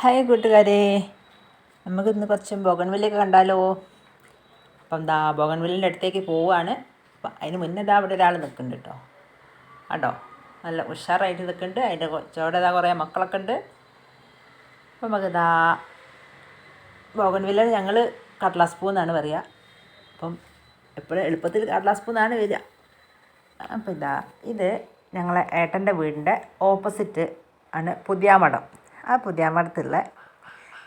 Hi കൂട്ടുകാരെ. നമുക്കിന്ന് കുറച്ച് ബോഗൺവില്ലൊക്കെ കണ്ടാലോ? അപ്പം എന്താ ബോഗൺവില്ലിന്റെ അടുത്തേക്ക് പോവുകയാണ് അപ്പം അതിന് മുന്നേ ഇതാ അവിടെ ഒരാൾ നിൽക്കുന്നുണ്ട് കേട്ടോ. കേട്ടോ നല്ല ഉഷാറായിട്ട് നിൽക്കുന്നുണ്ട്. അതിന്റെ ചോടെ ഇതാ കുറേ മക്കളൊക്കെ ഉണ്ട്. അപ്പം നമുക്ക് ഇതാ ബോഗൺവില്ല ഞങ്ങൾ കട്ലാസ് പൂ എന്നാണ് പറയുക അപ്പം എപ്പോഴും എളുപ്പത്തിൽ കട്ലാസ് പൂ എന്നാണ് വരിക. അപ്പം ഇതാ ഇത് ഞങ്ങളെ ഏട്ടന്റെ വീടിന്റെ ഓപ്പോസിറ്റ് ആണ് പുതിയാമഠം ആ പുതിയാമ്പടത്തുള്ള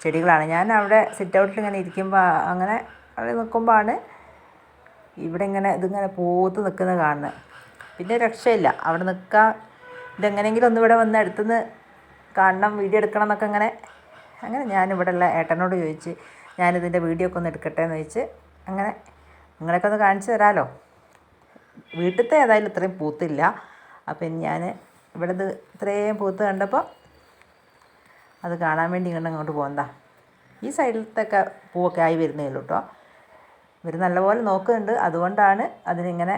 ചെടികളാണ്. ഞാൻ അവിടെ സിറ്റ് ഔട്ടിൽ ഇങ്ങനെ ഇരിക്കുമ്പോൾ അങ്ങനെ അവിടെ നിൽക്കുമ്പോഴാണ് ഇവിടെ ഇങ്ങനെ ഇതിങ്ങനെ പൂത്ത് നിൽക്കുന്നത് കാണുന്നത് പിന്നെ രക്ഷയില്ല. അവിടെ നിൽക്കാൻ ഇതെങ്ങനെയെങ്കിലും ഒന്ന് ഇവിടെ വന്ന് അടുത്തുനിന്ന് കാണണം വീഡിയോ എടുക്കണം എന്നൊക്കെ അങ്ങനെ അങ്ങനെ ഞാനിവിടെയുള്ള ഏട്ടനോട് ചോദിച്ച് ഞാനിതിന്റെ വീഡിയോ ഒക്കെ ഒന്ന് എടുക്കട്ടെ എന്ന് ചോദിച്ച് അങ്ങനെ നിങ്ങളെയൊക്കെ ഒന്ന് കാണിച്ചു തരാമല്ലോ വീട്ടിലത്തെ ഏതായാലും ഇത്രയും പൂത്തില്ല. അപ്പം ഞാൻ ഇവിടെ ഇത് ഇത്രയും പൂത്ത് കണ്ടപ്പോൾ അത് കാണാൻ വേണ്ടി ഇങ്ങനെ അങ്ങോട്ട് പോകുന്നതാ ഈ സൈഡിലത്തൊക്കെ പൂവൊക്കെ ആയി വരുന്നേ ഉള്ളൂ കേട്ടോ ഇവർ നല്ലപോലെ നോക്കുന്നുണ്ട്. അതുകൊണ്ടാണ് അതിനിങ്ങനെ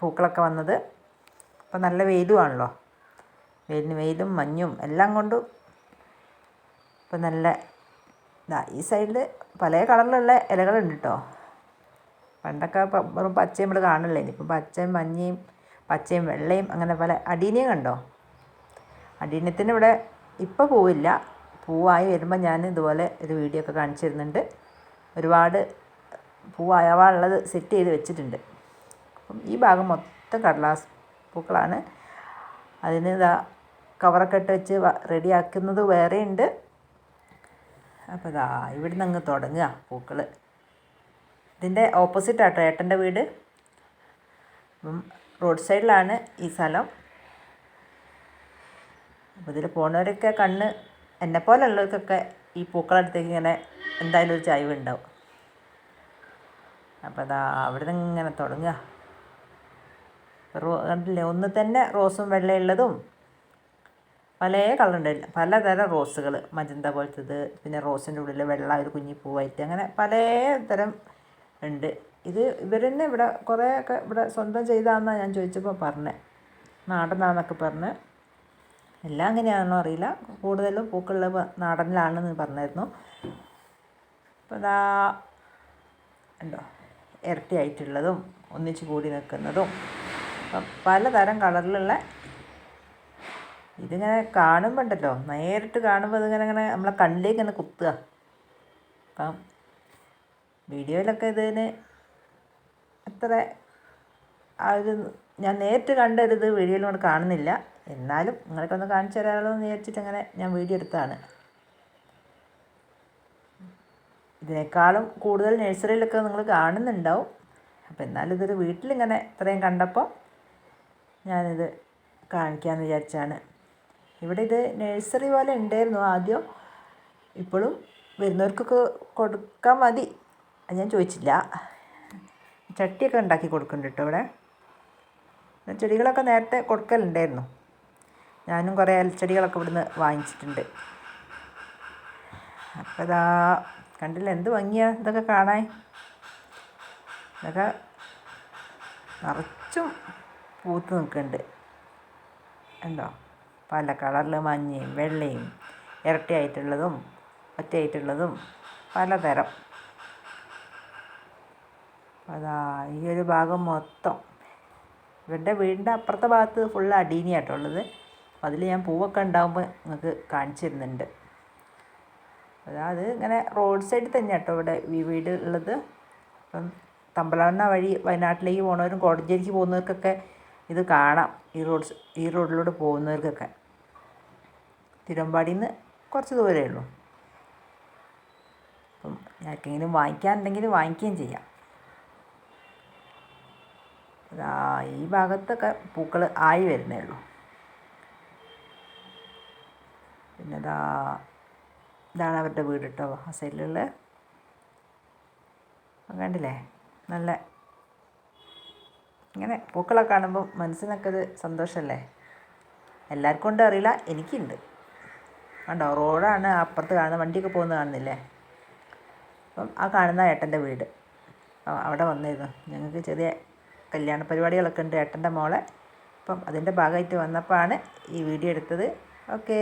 പൂക്കളൊക്കെ വന്നത്. അപ്പം നല്ല വെയിലുമാണല്ലോ വെയിലിന് വെയിലും മഞ്ഞും എല്ലാം കൊണ്ടും ഇപ്പം നല്ല ഇതാ ഈ സൈഡിൽ പല കളറിലുള്ള ഇലകളുണ്ട് കേട്ടോ പണ്ടൊക്കെ വെറും പച്ചയും ഇവിടെ കാണില്ലേ? ഇനിയിപ്പം പച്ചയും മഞ്ഞയും പച്ചയും വെള്ളയും അങ്ങനെ പല അടീനയും കണ്ടോ? അടീനത്തിന് ഇവിടെ ഇപ്പോൾ പൂവില്ല. പൂവായി വരുമ്പോൾ ഞാൻ ഇതുപോലെ ഒരു വീഡിയോ ഒക്കെ കാണിച്ചു തരുന്നുണ്ട് ഒരുപാട് പൂവായവാളുള്ളത് സെറ്റ് ചെയ്ത് വെച്ചിട്ടുണ്ട്. അപ്പം ഈ ഭാഗം മൊത്തം കടലാസ് പൂക്കളാണ്. അതിന് ഇതാ കവറൊക്കെ ഇട്ട് വെച്ച് റെഡിയാക്കുന്നത് ഉണ്ട് അപ്പോൾ ഇതാ ഇവിടുന്ന് അങ്ങ് തുടങ്ങുക പൂക്കൾ ഇതിന്റെ ഓപ്പോസിറ്റ് ആട്ടോ ഏട്ടന്റെ വീട്. അപ്പം റോഡ് സൈഡിലാണ് ഈ സ്ഥലം. അപ്പോൾ ഇതിൽ പോണവരൊക്കെ കണ്ണ് എന്നെ പോലുള്ളവർക്കൊക്കെ ഈ പൂക്കളടുത്തേക്ക് ഇങ്ങനെ എന്തായാലും ഒരു ചായ്വ് ഉണ്ടാവും. അപ്പോൾ അതാ അവിടെ നിന്ന് ഇങ്ങനെ തുടങ്ങുക. റോ കണ്ടില്ലേ? ഒന്ന് തന്നെ റോസും വെള്ളയുള്ളതും പല കളറുണ്ട് പലതരം റോസുകൾ മജന്ത പോലത്തത് പിന്നെ റോസിന്റെ ഉള്ളിൽ വെള്ള ഒരു കുഞ്ഞി പൂവായിട്ട് അങ്ങനെ പല തരം ഉണ്ട്. ഇത് ഇവർ തന്നെ ഇവിടെ കുറേയൊക്കെ ഇവിടെ സ്വന്തം ചെയ്താന്നാണ് ഞാൻ ചോദിച്ചപ്പോൾ പറഞ്ഞത് നാടനാന്നൊക്കെ പറഞ്ഞ് എല്ലാം അങ്ങനെയാണോ അറിയില്ല. കൂടുതലും പൂക്കളുള്ള നാടനിലാണെന്ന് പറഞ്ഞായിരുന്നു. അപ്പോൾ ഇതാ ഉണ്ടോ ഇരട്ടിയായിട്ടുള്ളതും ഒന്നിച്ച് കൂടി നിൽക്കുന്നതും പലതരം കളറിലുള്ള ഇതിങ്ങനെ കാണുമ്പോൾ ഉണ്ടല്ലോ നേരിട്ട് കാണുമ്പോൾ ഇതിങ്ങനെ ഇങ്ങനെ നമ്മളെ കണ്ണിലേക്ക് ഇങ്ങനെ കുത്തുക. അപ്പം വീഡിയോയിലൊക്കെ ഇതിന് അത്ര ആ ഒരു ഞാൻ നേരിട്ട് കണ്ടൊരിത് വീഡിയോയിൽ കൊണ്ട് കാണുന്നില്ല. എന്നാലും നിങ്ങളൊക്കെ ഒന്ന് കാണിച്ചു തരാമല്ലോ എന്ന് വിചാരിച്ചിട്ട് അങ്ങനെ ഞാൻ വീഡിയോ എടുത്തതാണ് ഇതിനേക്കാളും കൂടുതൽ നഴ്സറിയിലൊക്കെ നിങ്ങൾ കാണുന്നുണ്ടാവും. അപ്പോൾ എന്നാലും ഇതൊരു വീട്ടിലിങ്ങനെ ഇത്രയും കണ്ടപ്പോൾ ഞാനിത് കാണിക്കാമെന്ന് വിചാരിച്ചാണ്. ഇവിടെ ഇത് നഴ്സറി പോലെ ഉണ്ടായിരുന്നു ആദ്യം. ഇപ്പോഴും വരുന്നവർക്കൊക്കെ കൊടുക്കാൻ മതി. ഞാൻ ചോദിച്ചില്ല. ചട്ടിയൊക്കെ ഉണ്ടാക്കി കൊടുക്കുന്നുണ്ട് കേട്ടോ ഇവിടെ. ചെടികളൊക്കെ നേരത്തെ കൊടുക്കലുണ്ടായിരുന്നു. ഞാനും കുറേ ഇലച്ചെടികളൊക്കെ ഇവിടുന്ന് വാങ്ങിച്ചിട്ടുണ്ട്. അപ്പോൾ ഇതാ കണ്ടില്ല എന്ത് ഭംഗിയാ ഇതൊക്കെ കാണാൻ? ഇതൊക്കെ നിറച്ചും പൂത്ത് നിൽക്കുന്നുണ്ട്. ഉണ്ടോ പല കളറിൽ മഞ്ഞയും വെള്ളയും ഇരട്ടിയായിട്ടുള്ളതും ഒറ്റയായിട്ടുള്ളതും പലതരം. അതാ ഈ ഒരു ഭാഗം മൊത്തം. ഇവരുടെ വീടിന്റെ അപ്പുറത്തെ ഭാഗത്ത് ഫുൾ അടീനിയാട്ടോ ഉള്ളത്. അപ്പം അതിൽ ഞാൻ പൂവൊക്കെ ഉണ്ടാകുമ്പോൾ നിങ്ങൾക്ക് കാണിച്ചു തരുന്നുണ്ട്. ഇങ്ങനെ റോഡ് സൈഡിൽ തന്നെ കേട്ടോ ഇവിടെ വീട് ഉള്ളത്. അപ്പം തമ്പലാണ വഴി വയനാട്ടിലേക്ക് പോകുന്നവരും കോടഞ്ചേരിക്ക് പോകുന്നവർക്കൊക്കെ ഇത് കാണാം ഈ റോഡ് ഈ റോഡിലൂടെ പോകുന്നവർക്കൊക്കെ. തിരുവമ്പാടിയിൽ നിന്ന് കുറച്ച് ദൂരമേ ഉള്ളൂ. അപ്പം ആർക്കെങ്കിലും വാങ്ങിക്കാനുണ്ടെങ്കിൽ വാങ്ങിക്കുകയും ചെയ്യാം. ഈ ഭാഗത്തൊക്കെ പൂക്കൾ ആയി വരുന്നേ ഉള്ളൂ. പിന്നെ ഇതാ ഇതാണ് അവരുടെ വീട് കേട്ടോ ആ സൈഡിലുള്ള. കണ്ടില്ലേ? നല്ല ഇങ്ങനെ പൂക്കളൊക്കെ കാണുമ്പോൾ മനസ്സിനൊക്കെ ഒരു സന്തോഷമല്ലേ എല്ലാവർക്കും ഉണ്ട് അറിയില്ല എനിക്കുണ്ട്. കണ്ടോ റോഡാണ് അപ്പുറത്ത് കാണുന്നത് വണ്ടിയൊക്കെ പോകുന്നത് കാണുന്നില്ലേ? അപ്പം ആ കാണുന്ന ഏട്ടന്റെ വീട്. അവിടെ വന്നിരുന്നു. ഞങ്ങൾക്ക് ചെറിയ കല്യാണ പരിപാടികളൊക്കെ ഉണ്ട് ഏട്ടന്റെ മോളെ. അപ്പം അതിന്റെ ഭാഗമായിട്ട് വന്നപ്പോഴാണ് ഈ വീഡിയോ എടുത്തത്. ഓക്കേ.